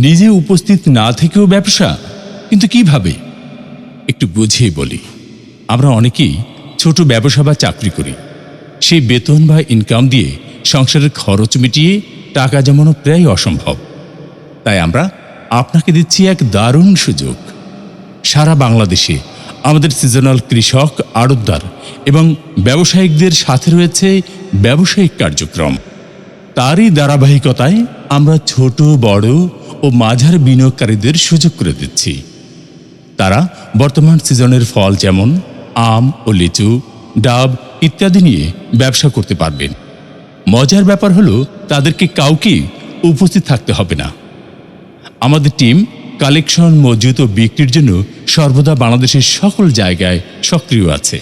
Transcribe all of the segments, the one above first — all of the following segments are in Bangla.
নিজে উপস্থিত না থেকেও ব্যবসা? কিন্তু কীভাবে? একটু বুঝিয়ে বলি। আমরা অনেকেই ছোট ব্যবসা বা চাকরি করি। সেই বেতন বা ইনকাম দিয়ে সংসারের খরচ মিটিয়ে টাকা জমানো প্রায় অসম্ভব। তাই আমরা আপনাকে দিচ্ছি এক দারুণ সুযোগ। সারা বাংলাদেশে আমাদের সিজনাল কৃষক, আড়তদার এবং ব্যবসায়িকদের সাথে রয়েছে ব্যবসায়িক কার্যক্রম। তারই ধারাবাহিকতায় আমরা ছোট, বড় ও মাঝার বিনিয়োগকারীদের সুযোগ করে দিচ্ছি। তারা বর্তমান সিজনের ফল যেমন আম ও লিচু, ডাব ইত্যাদি নিয়ে ব্যবসা করতে পারবেন। মজার ব্যাপার হলো, তাদেরকে কাউকে উপস্থিত থাকতে হবে না। আমাদের টিম কালেকশন, মজুত ও বিক্রির জন্য সর্বদা বাংলাদেশের সকল জায়গায় সক্রিয় আছে।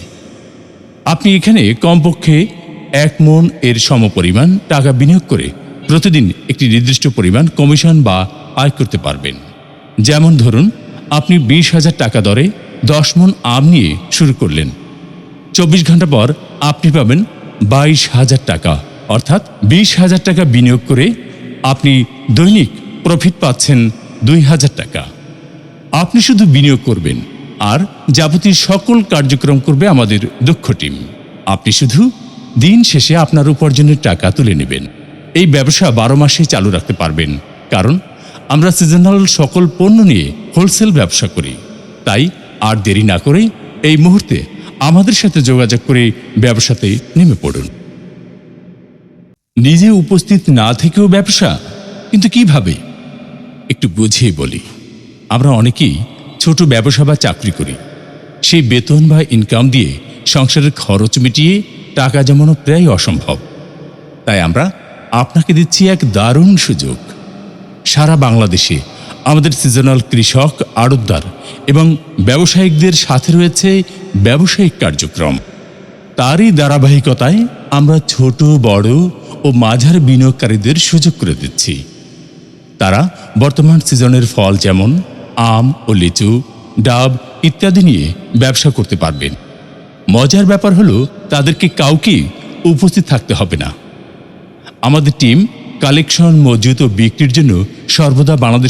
আপনি এখানে কমপক্ষে এক মন এর সমপরিমাণ টাকা বিনিয়োগ করে প্রতিদিন একটি নির্দিষ্ট পরিমাণ কমিশন বা আয় করতে পারবেন। যেমন ধরুন, আপনি বিশ হাজার টাকা দরে দশ মন আম নিয়ে শুরু করলেন। চব্বিশ ঘণ্টা পর আপনি পাবেন বাইশ হাজার টাকা। অর্থাৎ বিশ হাজার টাকা বিনিয়োগ করে আপনি দৈনিক প্রফিট পাচ্ছেন দুই হাজার টাকা। আপনি শুধু বিনিয়োগ করবেন, আর যাবতীয় সকল কার্যক্রম করবে আমাদের দক্ষ টিম। আপনি শুধু দিন শেষে আপনার উপার্জনের টাকা তুলে নেবেন। এই ব্যবসা বারো মাসে চালু রাখতে পারবেন, কারণ আমরা সিজনাল সকল পণ্য নিয়ে হোলসেল ব্যবসা করি। তাই আর দেরি না করে এই মুহূর্তে আমাদের সাথে যোগাযোগ করে ব্যবসাতে নেমে পড়ুন। নিজে উপস্থিত না থেকেও ব্যবসা, কিন্তু কীভাবে? একটু বুঝিয়ে বলি, আমরা অনেকেই ছোট ব্যবসা বা চাকরি করি। সেই বেতন বা ইনকাম দিয়ে সংসারের খরচ মিটিয়ে টাকা জমানো প্রায় অসম্ভব। তাই আমরা আপনাকে দিচ্ছি এক দারুণ সুযোগ। সারা বাংলাদেশে। আমাদের সিজনাল কৃষক, আড়তদার এবং ব্যবসায়িকদের সাথে রয়েছে ব্যবসায়িক কার্যক্রম। তারই ধারাবাহিকতায় আমরা ছোট, বড় ও মাঝার বিনিয়োগকারীদের সুযোগ করে দিচ্ছি। তারা বর্তমান সিজনের ফল যেমন আম ও লিচু, ডাব ইত্যাদি নিয়ে ব্যবসা করতে পারবেন। মজার ব্যাপার হলো তাদেরকে কাউকে উপস্থিত থাকতে হবে না। আমাদের টিম কালেকশন মজুত ও বিক্রির জন্য সর্বদা বাংলাদেশ